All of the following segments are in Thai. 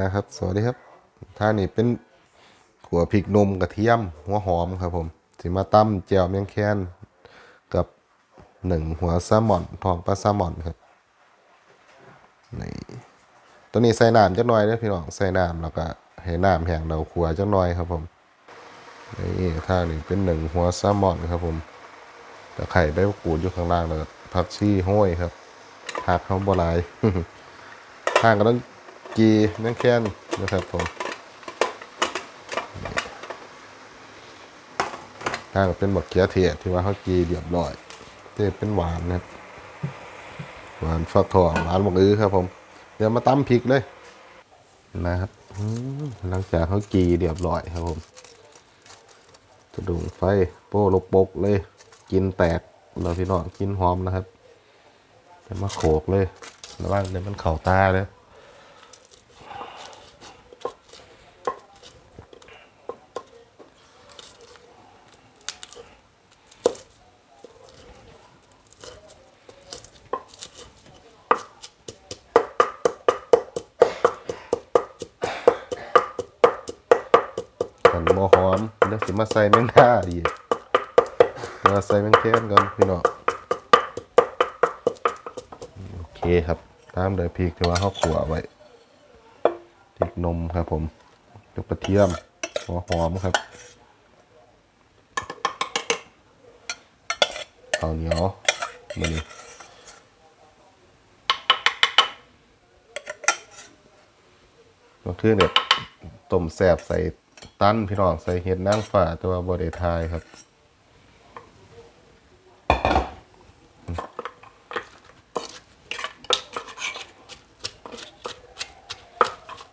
นะครับ สวัสดีครับท่านี่เป็นขัวพริกนมกระเทียม หัวหอมครับผมสิมาตั้มแจ่วเมียงแคนกับหนึ่งหัวแซลมอนทองปลาแซลมอนครับนี่ตัวนี้ใส่น้ำจักหน่อยเด้อพี่น้องใส่น้ำแล้วก็ให้น้ำแห้งเราขัวจักหน่อยครับผมนี่ท่านี่เป็นหนึ่งหัวแซลมอนครับผมตะไคร่ใบมะกรูดอยู่ข้างล่างแล้วผักชีห้อยครับผักเขาบ่หลายทางก็ต้อง กีเมียงแคนนะครับผมทางเป็นบักเกียเทียที่ว่าเขากีเรียบร้อยที่เป็นหวานนะครับ หวานฟักทองหวานบักอื้อครับผม เดี๋ยวมาตำพริกเลยนะครับหลังจากเขากีเรียบร้อยครับผมกระดุงไฟโป้ลกปกเลย กินแตกเราพี่น้องกินหอมนะครับจะมาโขกเลยระวังเดี๋ยวมันเข่าตาเลย กันบ่หอมเดี๋ยวสิมาใส่แมงดาดีมาใส่แมงแคนก่อนพี่น้องโอเคครับตามด้วยพริกที่ว่าเขาขัวไว้พริกนมครับผมลูกกระเทียมหัวหอมครับข้าวเหนียวมือนี้ก็คือเนี่ยต้มแซบใส่ ตั้นพี่น้องใส่เห็ดนางฟ้าแตัวาบไดทายครับ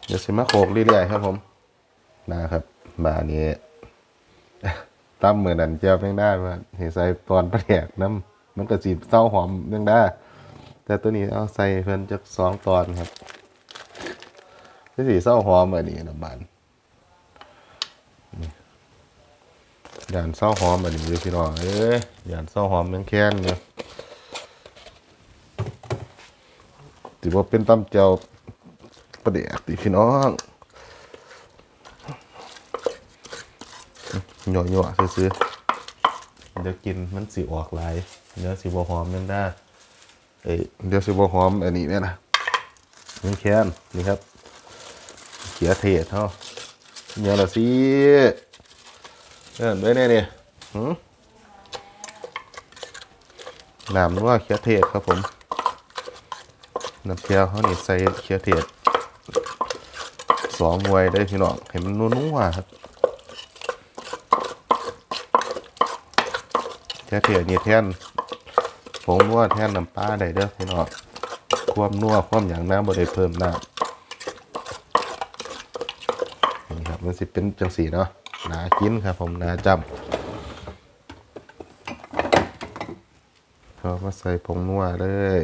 เดี๋ยวสิมาโขกเรื่อยๆครับผมนะครับบานี้ตั้มเหมือนนันเจ้าเพียงได้ว่าเห็นใส่ตอนประแดกน้ำมันก็สีเศร้าหอมเพียงได้แต่ตัวนี้เอาใส่เพิ่นจักสองตอนครับที่สีเศร้าหอมแบบนี้นะบาน ย่านเศร้าหอมแบบนี้อยู่พี่น้องเอ้ยย่านเศร้าหอมเมืองแค้นเนี่ยถือว่าเป็นตำเจ้าประเดี๋ยวติพี่น้องหน่อยหน่อยซื้อๆเดี๋ยวกินมันสิออกลายเดี๋ยวสิบหอมยังได้เอ้ยเดี๋ยวสิบหอมอันนี้แม่นะเมืองแค้นนี่ครับเขียเทศเท่าเนี่ยละสิ เออด้วยเนี่ยนี่หืมน้ำนัวเขียเทศครับผม น้ำเจียวเขานี่ใส่เขียเทศสองหน่วยได้พี่น้องเห็นมันนัวๆครับเขียเทศนี่แท่นผงนัวแทนน้ำปลาได้เด้อพี่น้องความนัวความอย่างน้ำบ่ได้เพิ่มน้ำนี่ครับมันสิเป็นจังสีเนาะ หนากินครับผมหนาจำพอมาใส่ผงนัวเลย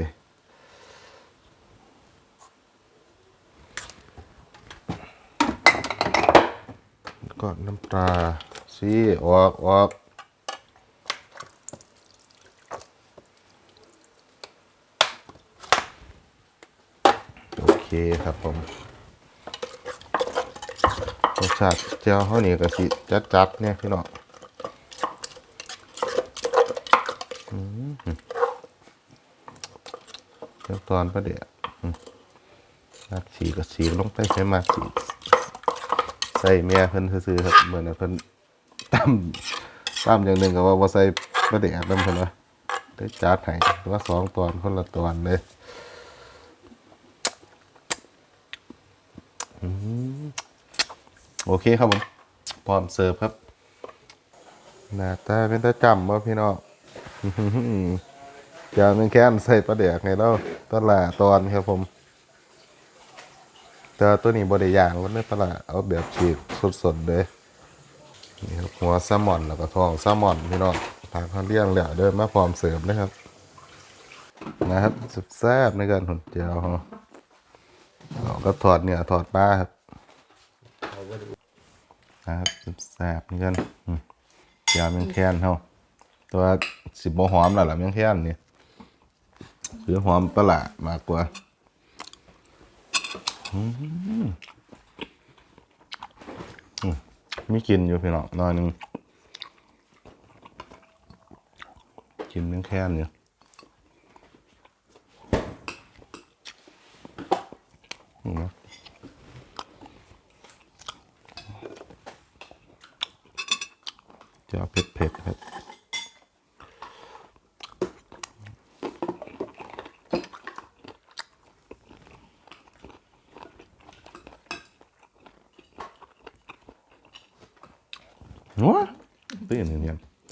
ก็น้ำปลาซีออกออกโอเคครับผม ชาติเจียวเขานี่ก็สิจัดจัดเนี่ยพี่น้องอืมเจ้าตอนประเดี๋ยวมากสีก็สีลงไปใช้มากสีใส่เมียเพิ่นซื้อครับเหมือนเพิ่นตั้มตั้มอย่างหนึ่งก็ว่าว่าใส่ประเดี๋ยวนั่นเพิ่นว่าได้จัดให้ว่าสองตอนคนละตอนเลย อเคครับผมพร้อมเสิร์ฟครับหน้าตาเป็นตาจำว่าพี่น้องจะเป็นแค้นใส่ปลาเดียกไงเล่าตลาดตอนครับผมแต่ตัวนี้บริย่างวันนี้ตลาดเอาแบบฉีกสดๆเลยนี่ครับหัวแซลมอนแล้วก็ทองแซลมอนพี่น้องทางเขาเลี้ยงแล้วเดินมาพร้อมเสิร์ฟเลยครับ นะครับสุดแซ่บในการหุ่นเจียวเราก็ถอดเนื้อถอดปลาครับ ครับแสบเหมืกันยามยังแค้นเฮาตัวสิบโมหอมหล่ะหล่ะยังแค้นนี่หรือหอมปลาดมากกว่าไม่กินอยู่พี่น้องน้อยนึงกินยังแค้นอยู่อืม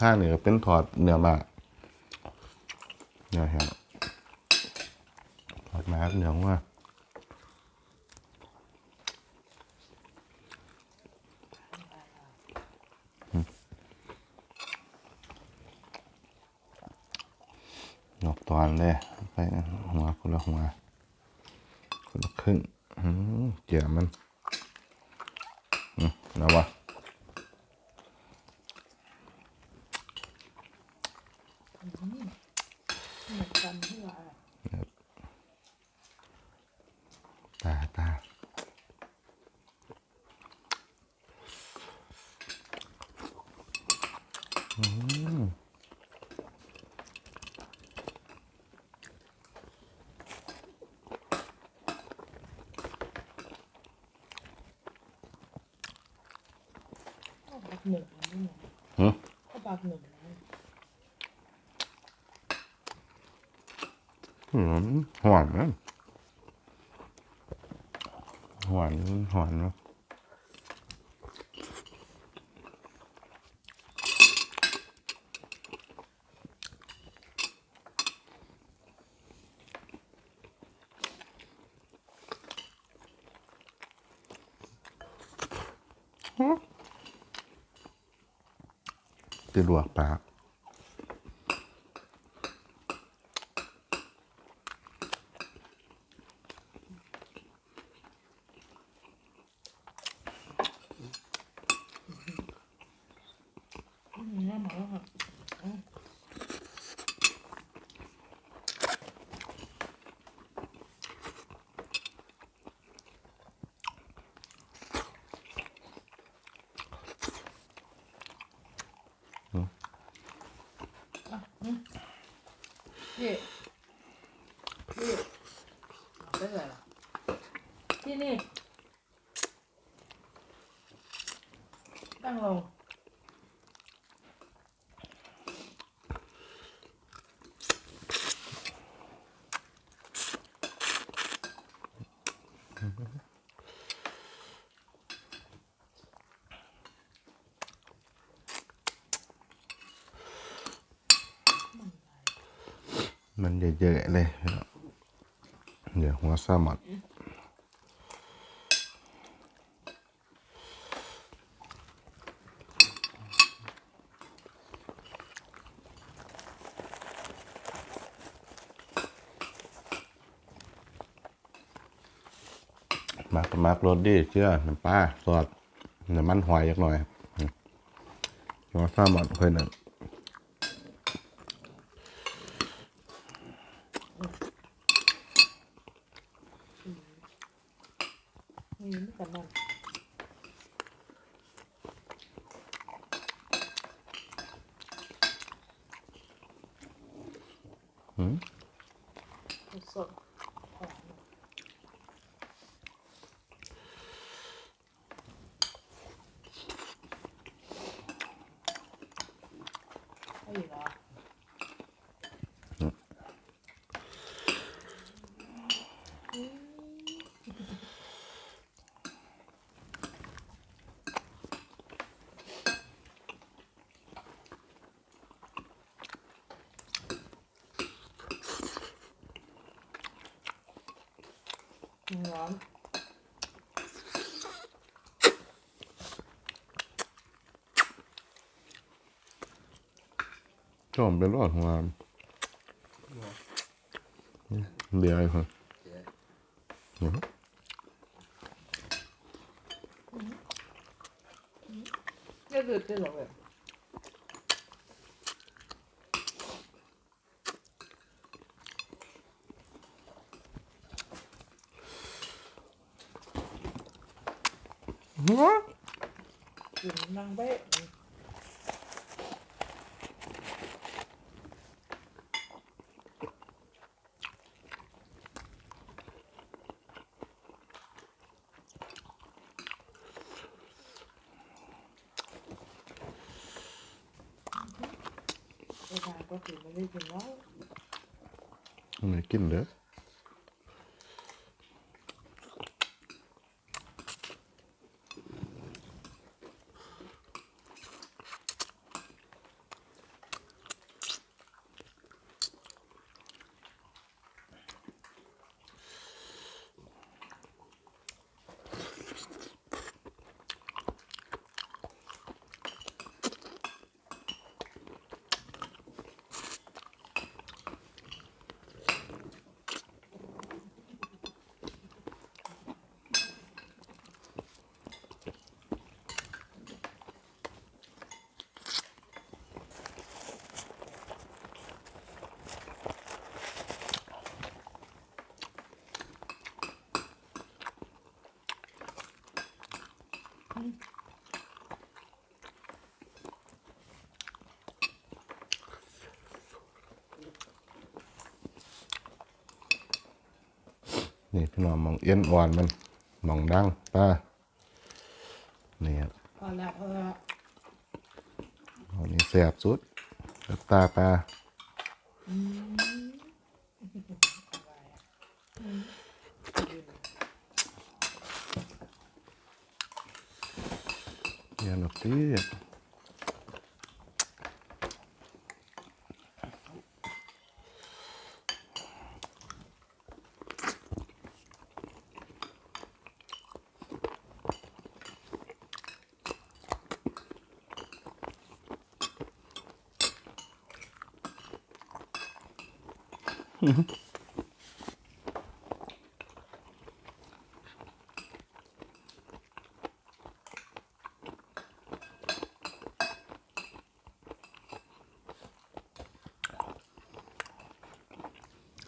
อย่างเงี้ยท่าเหนือเป็นถอดเนื้อมาเนี่ยครับถอดมากเนื้อว่าหนอกตอนเลยไปหัวคนละหัวคนละครึ่งเจียมันอืมแล้ววะ เหมือนกันที่ว่าอะไร ตาตาอืม ข้าวผั กหนึ่งอันนี้ไงหืม ข้าวผักหนึ่งนะอืมหวานนะหวานหวาน เนอะจะลวกปาก อืมน่าหมาแล้วค่ะอะอืมพี่พี่เอาไปเลยเหรอ ที่นี่ตั้งลงมันเยอะๆเลย เดี๋ยวหัวแซลมอ มักมักรสดีเชื่อน้ำปลาสดน้ำมันหอยยักหน่อยอืมหัวแซลมอนเพื่อนน่ง มีไม่กันนั่น หืม สดหอมเอาอีกเหรอ ร้อนชอบเป็นรอดหัวเบียร์ไอ้คนก็คือจะหลงแบบ หัว กินนั่งเบ้ ไป ทานก็กินไม่ได้กินแล้วไม่กินเด้อ นี่พี่น้องมองเอียนอ่อนมันมองดังป้านี่ครับพอละพอละอันนี้แสบสุดกับตาปลาเย็นออกตี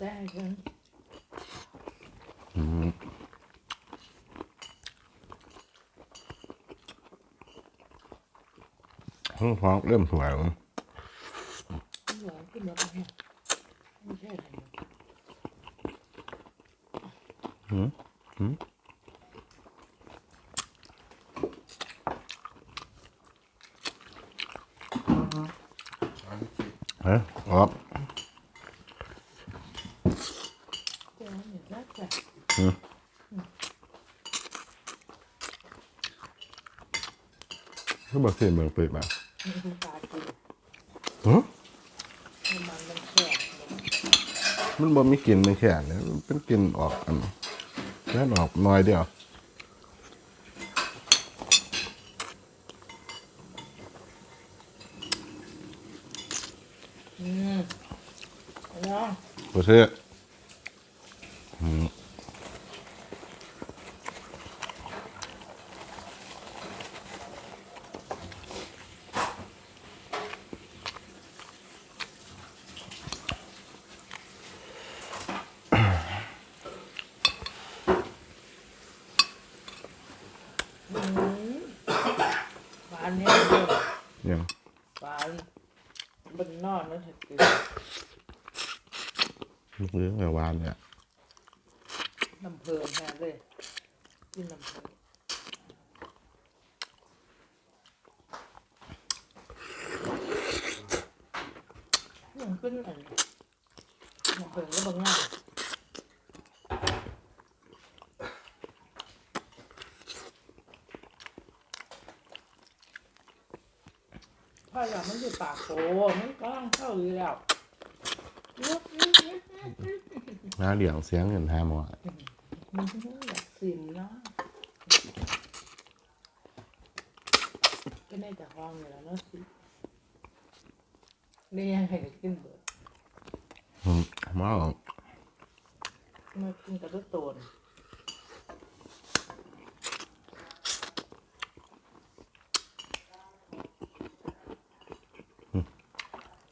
ได้ฉันห้องท้องเริ่มสวยแล้วหวานขึ้นมาเนี่ยไม่ใช่อะไรหรอกเฮ้ยออก เจ้าเนี่ยรักจ้ะ ก็บอกเสียเมืองเปิดมามีคุณตากินฮะมันมันมันแข็งมันบ่มีกลิ่นไม่แค่เนี่ยมันเป็นกลิ่นออกอันแค่ออกน้อยเดียวอืมเนาะบ่เชื่ออืมหวานเนี่ยเด้อ ยัง หวานบนนอนนั่นเถอะกิน ลูกเรื่อวานเนี่ยน้ำเพลินแท้เลยกินน้ำเพลินยังขึ้นอันน้ำเพลินก็บางงายพ่ออยากมันอยู่ปากโตมันก้องเข้าอยู่แล้ว หน้าเหลียงเสียงเงินห้าหมอมันก็อยากซิมเนาะก็ได้แต่ห้องอยู่แล้วเนาะสิได้ยังไงก็กินเบิดอืมมาเอามากินกับตัวโตน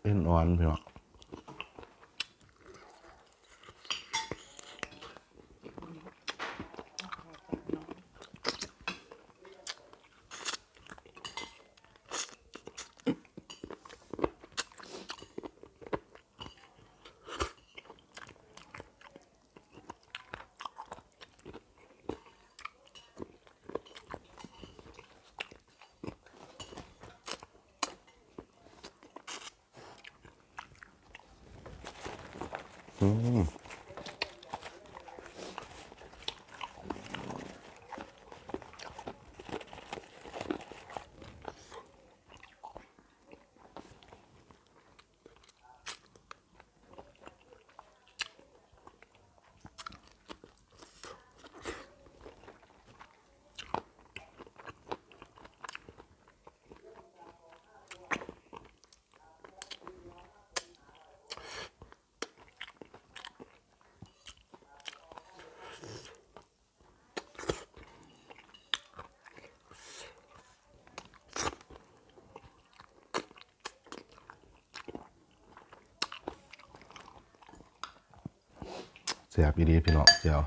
เอ็นอ่อนพี่น้อง อืม เสียบดีพี่น้องเจียว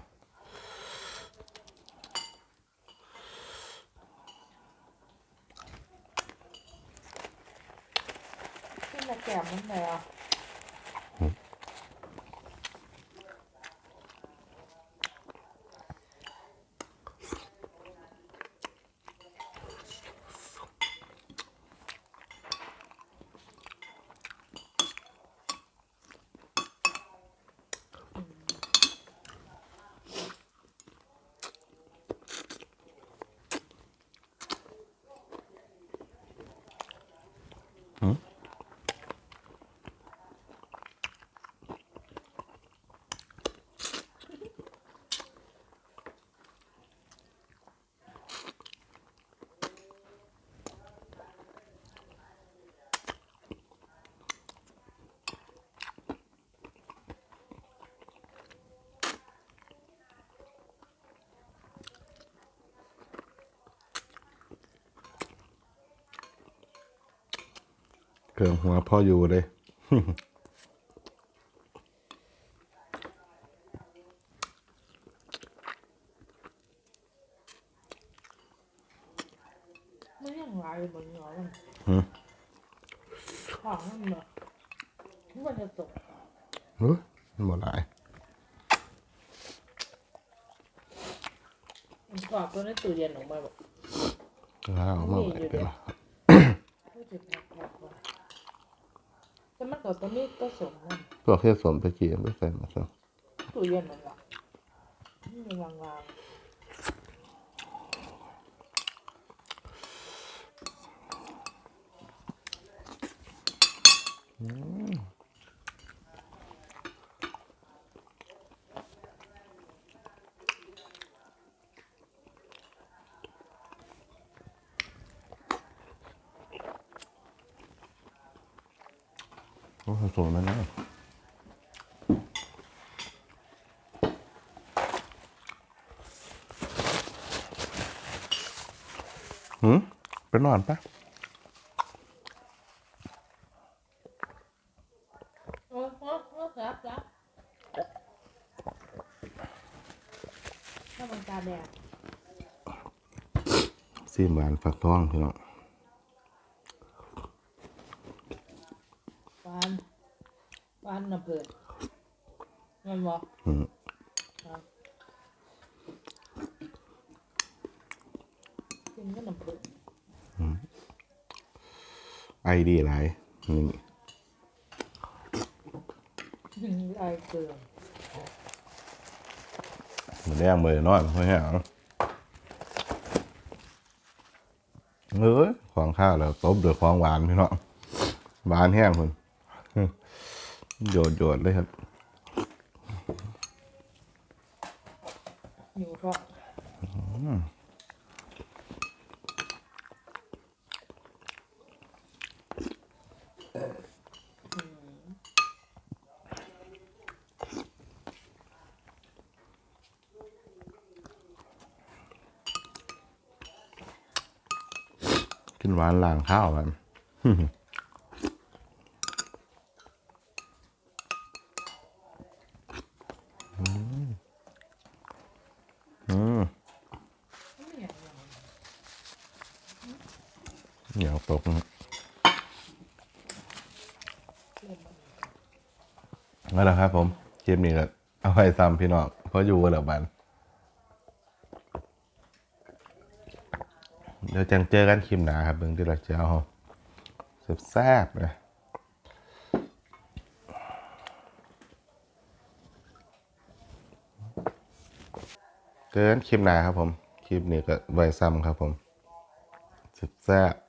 เครื่องหัวพ่ออยู่เลยมันยังหลายเหมือนเหรอมันหืมของมันแบบมันจะตกเฮ้ยมันหมดหลายมันกรอบตัวในตู้เย็นออกมาแบบแล้วเอามาไว้เป็นไม่ถึงแพ็คๆว่ะ แต่มันก็ตัวนี้ก็สมมันพวกเทศสมตะกี้ไม่ใส่มาซะตู้เย็นมันละนี่มันวางวางๆ ผสมแล้วนะหืมไปนอนปะโอ้โหโอ้รับรับถ้ามันตาแดงซีมหวานฝักทองพี่น้อง หวานหวานน้ำเปิดมัน บอกอืมครับกินก็น้ำเปิดไอดีหลายนี่ลายเกลือมันแดงมือนอนเพราะแห้งเอ้ยของข้าวแล้วตบด้วยของหวานพี่น้องหวานแห้งคนโยดโยดเลยครับ อยู่เพราะ กินหวานล้างข้าวมันอืมไม่อยากลองเหนียวตกนะนั่นแหละครับผมคลิปนี้ก็เอาไว้ซ้ำพี่น้องเพราะอยู่กันหลับบัน เดี๋ยวจังเจอกันคลิปหนาครับเบิ่งที่เราจะเอาแซ่บๆนะเกินคลิปหนาครับผม คลิปนี้ก็ไวซ้ำครับผมแซ่บ